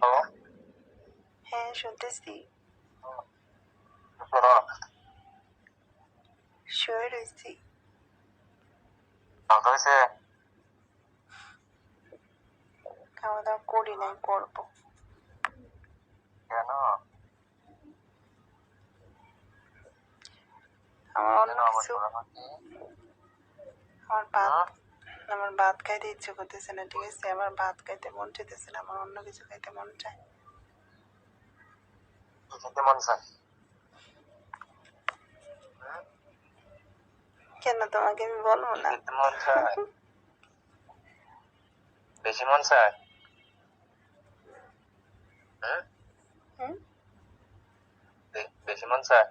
Hello হ্যাঁ শুনতেছি। শুয়ে রয়েছি। খাওয়া দাওয়া করি নাই করব। কেন? আমার অন্য কিছু আমার ভাত হ্যাঁ? আমার ভাত খাইতে ইচ্ছে করতেছে না ঠিক আছে? আমার ভাত খাইতে মন চাইতেছে না আমার অন্য কিছু খাইতে মন চায়। মন চায়? কেন তোমাকে আমি বলব না? মন বেশি মন চায়? বেশি মন চায়?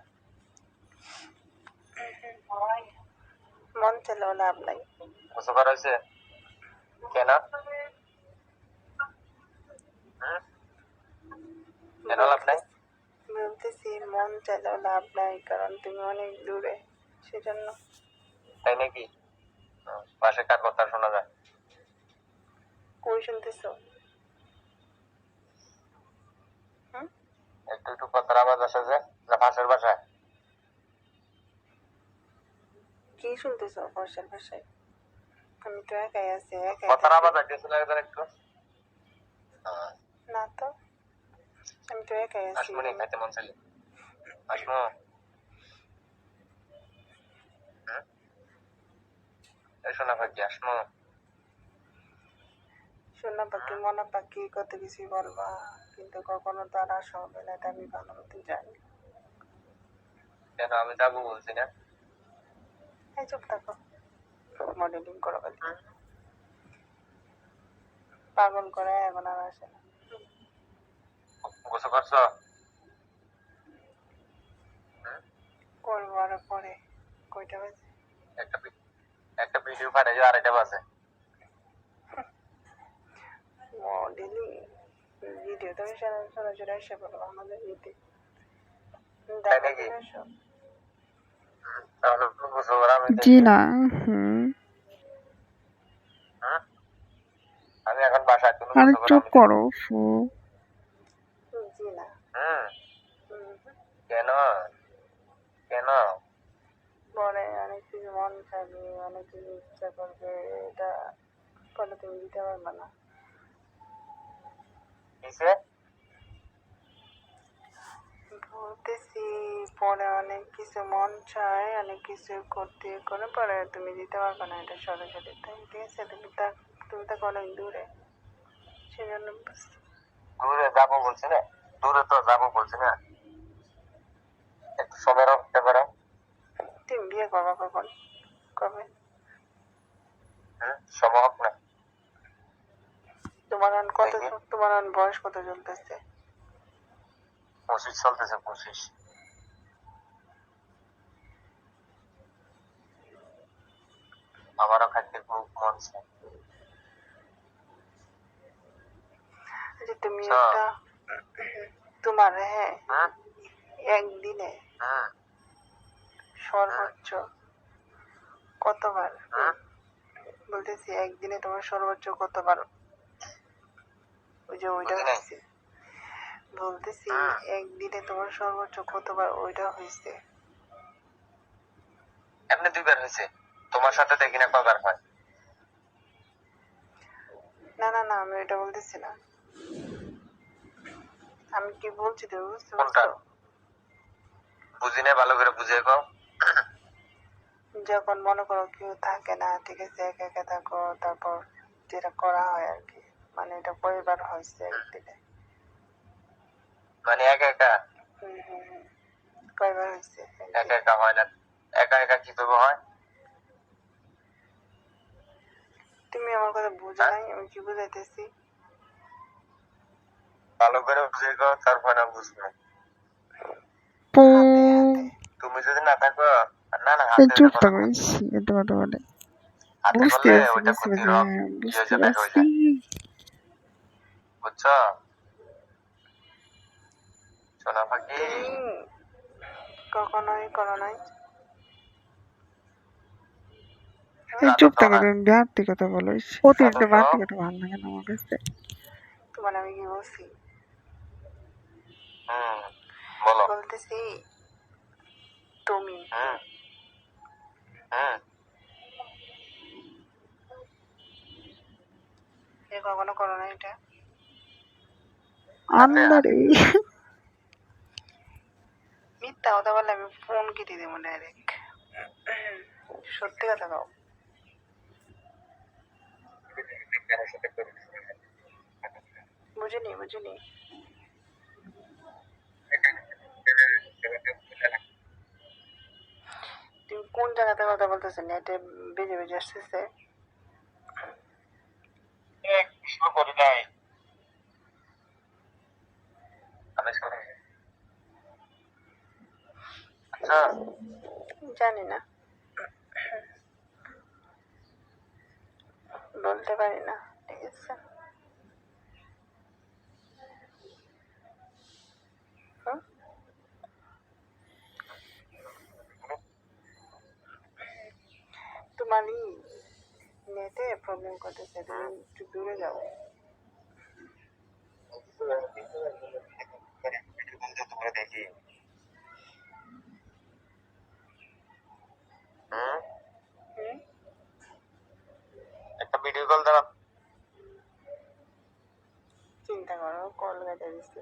মন চাইলেও লাভ নাই। হয়েছে কেন কেন লাভ নাই? বলতেছি মন চাইলেও লাভ নাই কারণ তুমি অনেক দূরে সেজন্য। তাই নাকি? পাশে কার কথা শোনা যায়? কই শুনতেছো? একটু একটু কথার আওয়াজ আসে যে না পাশের বাসায়। কি শুনতেছো? বর্ষার ভাষায়। আমি তো একাই আছি একাই আসতেছিল একজন একটু। না তো আমি তো একাই আছি। আসমনি খাইতে মন চাইলে। আসমু। শোনা পাখি আসমু। শোনা পাখি মনা পাখি কত কিছুই বলবা। কিন্তু কখনো তো আর আসা হবে না এটা আমি ভালো মতো জানি। কেন আমি যাব বলছি না? এই চুপ থাকো মডেলিং করো পাগল করে এখন আর আসে না। গোসল করছ? করব আরও পরে। কয়টা বাজে? একটা একটা ভিডিও পাঠাই যে আড়াইটা বাজে। মডেলিং ভিডিও সরা- সরাসরি এসে বলো আমাদের ইউটিউব দেখো নাকি? তুমি এসো। হুম, তাহলে গোসল করা আমি জি না হুম। হুম? আমি এখন বাসায় তুমি আরে চুপ করো ফু। জি না। হুম। হুম। কেন? কেন? পরে অনেক কিছু মন চাইবে অনেক কিছু ইচ্ছা করবে এটা পরে তুমি দিতে পারবে না। কিসে? বলতেছি পরে অনেক কিছু মন চায় অনেক কিছু করতে করে পরে তুমি দিতে পারবে না এটা সরাসরি। তাই ঠিক আছে তুমি তা তুমি তো অনেক দূরে। সেজন্য। দূরে যাব বলছি না? দূরে তো যাব বলছি না। একটু সময় রাখতে পারো। তুমি বিয়ে করবা কখন? কবে? হুম সময় হোক না। তোমার কত তোমার বয়স কত চলতেছে? পঁচিশ চলতেছে পঁচিশ আমারও খাইতে খুব মন চায় যে তুমি। একটা তোমার হ্যাঁ একদিনে সর্বোচ্চ কতবার বলতেছি একদিনে তোমার সর্বোচ্চ কতবার ওই যে ওইটা বলতেছি একদিনে তোমার সর্বোচ্চ কতবার ওইটা হয়েছে? এমনি দুইবার হয়েছে। তোমার সাথে দেখি না কবার হয়। না না না আমি এটা বলতেছি না। আমি কি বলছি তুমি বুঝতে কোনটা? পারছ বুঝি না ভালো করে বুঝিয়ে কও। যখন মনে করো কেউ থাকে না ঠিক আছে একা একা থাকো তারপর যেটা করা হয় আর কি মানে এটা কয়বার হয়েছে একদিনে। মানে একা একা? কয়বার হয়েছে? একা একা হয় না। একা একা কি করব হয়? তুমি আমার কথা বুঝো? নাই আমি কি বুঝাইতেছি? ভালো করে বুঝিয়ে কও তারপর না বুঝব। তুমি যদি না থাকো না না হাতে চুপ না। এটা বলে। হাতে বুঝতে বুঝতে হ্যাঁ, বুঝতে বুঝছ? সোনা পাখি কখনোই করো নাই এই চুপ থাকো তুমি বিহারটি কথা বলো বাড়তি কথা ভালো লাগে না আমার কাছে? তোমার আমি কি বলছি? বলো। বলতেছি তুমি। কখনো করো না এটা। আন্দারে মিথ্যা কথা বললে আমি ফোন কেটে দেবো ডাইরেক্ট সত্যি কথা করি বুঝিনি বুঝিনি। তুমি কোন জায়গাতে কথা বলতেছো নেটে বেজে বেজে আসতেছে আমি শুনি আচ্ছা জানি না বলতে পারি না ঠিক আছে? তোমারই নেটে প্রবলেম করতেছে তুমি একটু দূরে যাও। দেখি হুম হুম? একটা ভিডিও কল চিন্তা করো কল কেটে দিচ্ছে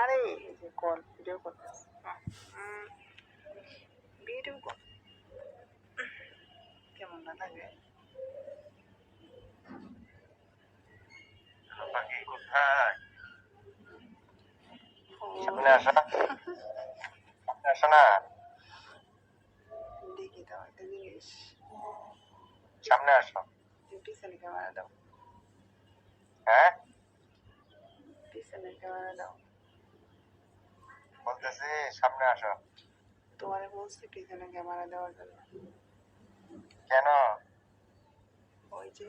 আরে এই যে কল ভিডিও করতেছে ভিডিও কল। কেমন না লাগে বাকি কোথায়? সামনে আসো সামনে আসো না। দেখি দাও একটা জিনিস সামনে আসো। পিছনে ক্যামেরা দাও হ্যাঁ পিছনে ক্যামেরা দাও বলতেছি সামনে আসো তোমারে বলছি পিছনে ক্যামেরা দেওয়ার জন্য কেন ওই যে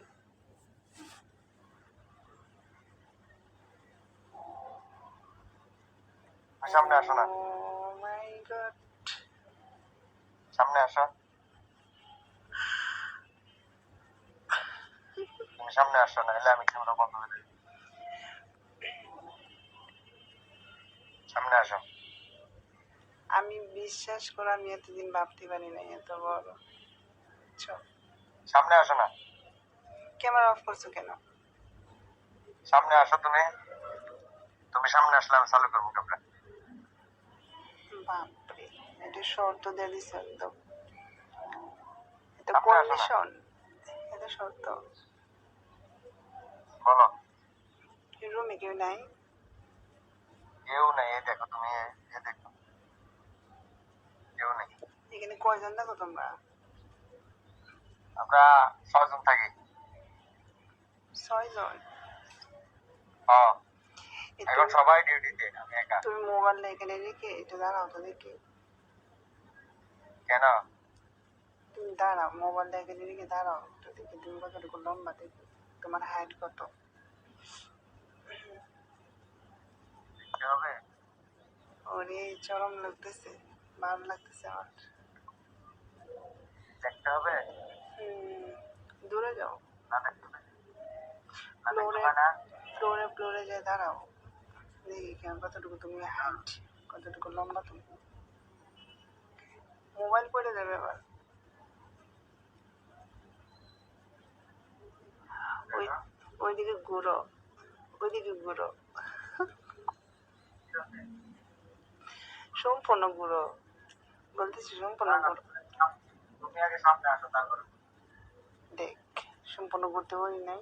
সামনে আসো না সামনে আসো তুমি সামনে আসো না এলে আমি ক্যামেরা বন্ধ করে সামনে আসো। আমি বিশ্বাস করে আমি এতদিন ভাবতে পারি না এত বড়। সামনে আসো না। ক্যামেরা অফ করছ কেন? সামনে আসো তুমি। তুমি সামনে আসলে আমি চালু করব ক্যামেরা। বাপরে এটা শর্ত দিয়ে দিছে একদম। এটা কন্ডিশন এটা শর্ত। বলো। রুমে কেউ নাই? কেউ নেই এই দেখো তুমি এ- দেখো। কেউ নেই। এখানে কয়জন দেখো তোমরা? আমরা ছয়জন থাকি। ছয়জন? হ্যাঁ এখন সবাই ডিউটিতে আমি একা। তুমি মোবাইলটা এখানে রেখে এটা দাঁড়াও তো দেখি। কেন? তুমি দাঁড়াও মোবাইলটা এখানে রেখে দাঁড়াও। একটু দেখি তুমি কতটুকু লম্বা দেখি। তোমার হাইট কত? ওরে চরম লাগতেছে ভালো লাগতেছে আমার। দেখতে হবে? দূরে যাও। ফ্লোরে ফ্লোরে ফ্লোরে যে দাঁড়াও। দেখি কেমন কতটুকু তুমি হাইট কতটুকু লম্বা তুমি। মোবাইল পড়ে যাবে আবার ওই ঘুরো ওইদিকে ঘুরো সম্পূর্ণ ঘুরো বলতেছি সম্পূর্ণ তারপরে। দেখ সম্পূর্ণ ঘুরতে পারি নাই।